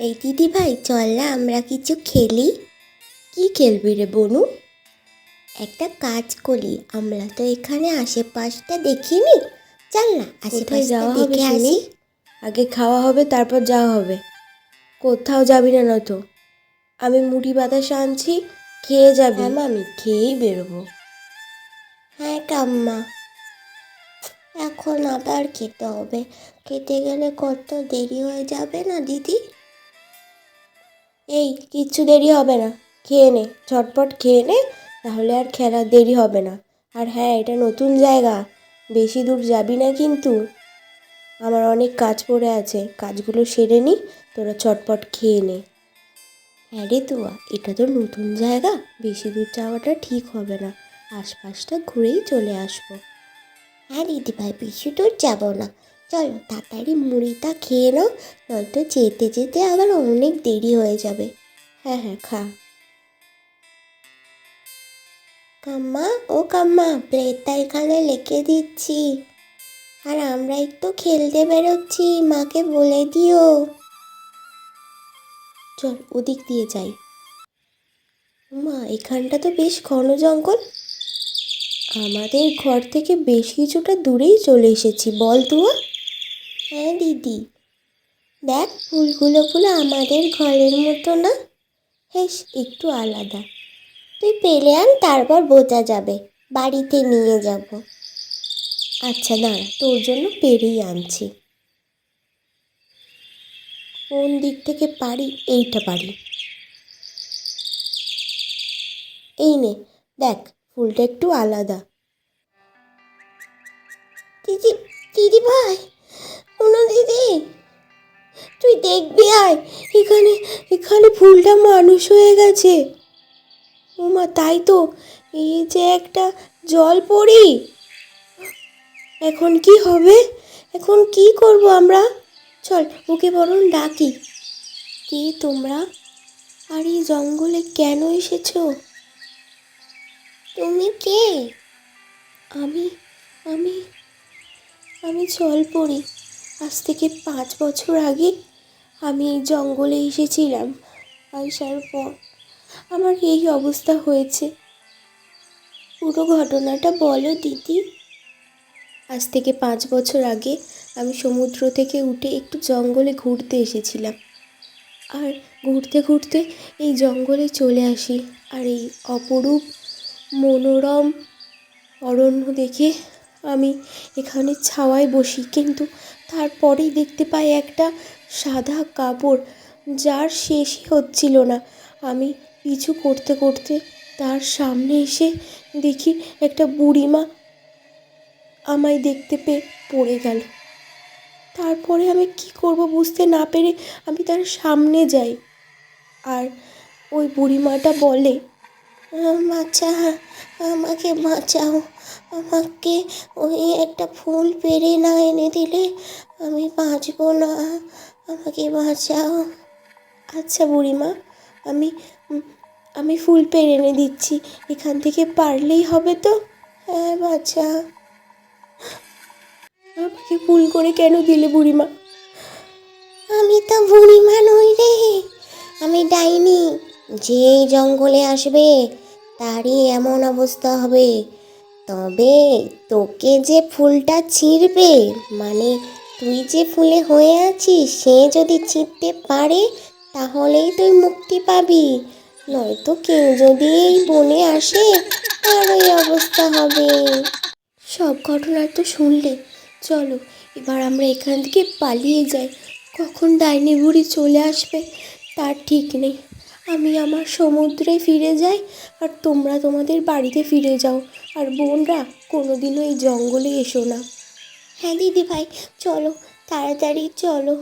এই দিদি ভাই চল না আমরা কিছু খেলি। কি খেলবি রে বনু? একটা কাজ করি আমরা তো এখানে আশেপাশটা দেখিনি। চল না আশেপাশটা যাওয়া হবে দেখে শুনি? আসি আগে খাওয়া হবে তারপর যাওয়া হবে। কোথাও যাবি না নয়তো। আমি মুড়ি বাতাস আনছি খেয়ে যাবি। হ্যাঁ, আমি খেয়েই বেরোবো। হ্যাঁ কাম্মা। এখন আবার খেতে হবে। খেতে গেলে কত দেরি হয়ে যাবে না দিদি? এই, কিচ্ছু দেরি হবে না। খেয়ে নে, ঝটপট খেয়ে নে, তাহলে আর খেলা দেরি হবে না। আর হ্যাঁ এটা নতুন জায়গা। বেশি দূর যাবি না কিন্তু। আমার অনেক কাজ পড়ে আছে। কাজগুলো সেরে নি, তোরা চটপট খেয়ে নে। হ্যাঁ রে তুয়া, এটা তো নতুন জায়গা। বেশি দূর যাওয়াটা ঠিক হবে না। আশপাশটা ঘুরেই চলে আসব। হ্যাঁ দিদি ভাই বেশি দূর যাব না। চলো তাড়াতাড়ি মুড়িটা খেয়ে নাও, নয়তো যেতে যেতে আবার অনেক দেরি হয়ে যাবে। হ্যাঁ হ্যাঁ খা। কাম্মা, ও কাম্মা প্লেটটা এখানে লিখে দিচ্ছি। আর আমরা একটু খেলতে বেরোচ্ছি, মাকে বলে দিও। চল, ওদিক দিয়ে যাই। মা, এখানটা তো বেশ ঘন জঙ্গল। আমাদের ঘর থেকে বেশ কিছুটা দূরেই চলে এসেছি, বল তুয়া হ্যাঁ দিদি। দেখ, ফুলগুলো ফুল আমাদের ঘরের মতো না? হেস, একটু আলাদা। তুই পেলে আন, তারপর বোঝা যাবে। বাড়িতে নিয়ে যাব। আচ্ছা দাঁড়া, তোর জন্য পেরেই আনছি। কোন দিক থেকে পারি, এইটা পারি। এই নে, দেখ, ফুলটা একটু আলাদা। দিদি দিদি ভাই! কোনো দিদি, তুই দেখবি আয়, এখানে এখানে ফুলটা মানুষ হয়ে গেছে। ওমা, তাই তো, এই যে একটা জল পড়ি। এখন কি হবে? এখন কি করব আমরা? চল, ওকে বরং ডাকি। কে তোমরা? আর এই জঙ্গলে কেন এসেছ? তুমি কে? আমি আমি আমি জল পড়ি। আজ থেকে পাঁচ বছর আগে আমি এই জঙ্গলে এসেছিলাম আসার পর। আমার এই অবস্থা হয়েছে। পুরো ঘটনাটা বলো দিদি। আজ থেকে পাঁচ বছর আগে আমি সমুদ্র থেকে উঠে একটু জঙ্গলে ঘুরতে এসেছিলাম। আর ঘুরতে ঘুরতে এই জঙ্গলে চলে আসি। আর এই অপরূপ, মনোরম অরণ্য দেখে আমি এখানে ছাওয়ায় বসি, কিন্তু তারপরেই দেখতে পাই একটা সাদা কাপড় যার শেষই হচ্ছিল না। আমি পিছু করতে করতে তার সামনে এসে দেখি একটা বুড়িমা আমায় দেখতে পেয়ে পড়ে গেল। তারপরে আমি কি করব বুঝতে না পেরে আমি তার সামনে যাই। আর ওই বুড়িমাটা বলে বাচ্চা আমাকে বাঁচাও। আমাকে ওই একটা ফুল পেরে না এনে দিলে আমি বাঁচবো না। আমাকে বাঁচাও। আচ্ছা বুড়িমা, আমি আমি ফুল পেরে এনে দিচ্ছি। এখান থেকে পারলেই হবে তো? হ্যাঁ বাচ্চা আমাকে ফুল করে কেন দিলে বুড়িমা? আমি তো বুড়িমা নই রে। আমি ডাইনি। যে জঙ্গলে আসবে তারই এমন অবস্থা হবে। তবে তোকে যে ফুলটা ছিঁড়বে মানে তুই যে ফুলে হয়ে আছিস, সে যদি ছিঁড়তে পারে, তাহলেই তুই মুক্তি পাবি। নয়তো কেউ যদি এই বনে আসে তার ওই অবস্থা হবে। সব ঘটনা তো শুনলে। চলো, এবার আমরা এখান থেকে পালিয়ে যাই। কখন ডাইনি বুড়ি চলে আসবে, তার ঠিক নেই। আমি আমার সমুদ্রে ফিরে যাই আর তোমরা তোমাদের বাড়িতে ফিরে যাও। আর বোনরা, কোনোদিনও এই জঙ্গলে এসো না। হ্যাঁ দিদি ভাই চলো, তাড়াতাড়ি চলো।